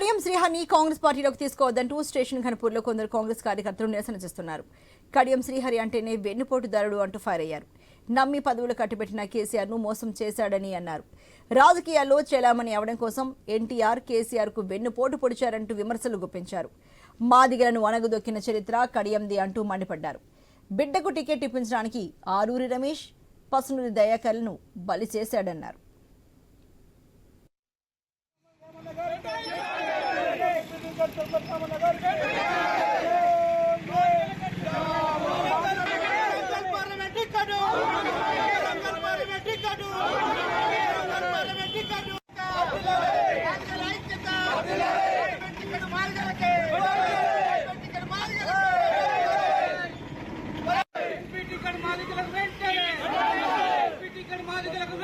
కడియం శ్రీహరిని కాంగ్రెస్ పార్టీలోకి తీసుకోవద్దంటూ స్టేషన్ ఘనపూర్లో కొందరు కాంగ్రెస్ కార్యకర్తలు నిరసన చేస్తున్నారు. కడియం శ్రీహరి అంటేనే వెన్నుపోటుదారుడు అంటూ ఫైర్ అయ్యారు. నమ్మి పదవులు కట్టిపెట్టిన కేసీఆర్ను మోసం చేశాడని అన్నారు. రాజకీయాల్లో చెలామణి అవడం కోసం ఎన్టీఆర్ కేసీఆర్కు వెన్నుపోటు పొడిచారంటూ విమర్శలు గుప్పించారు. మాదిగలను అణగదొక్కిన చరిత్ర కడియంది అంటూ మండిపడ్డారు. బిడ్డకు టికెట్ ఇప్పించడానికి ఆరూరి రమేష్ పసునూరి దయాకర్లను బలి చేశాడన్నారు. టికెట్ మాలికలకు వెంటనే టికెట్ మాలికలకు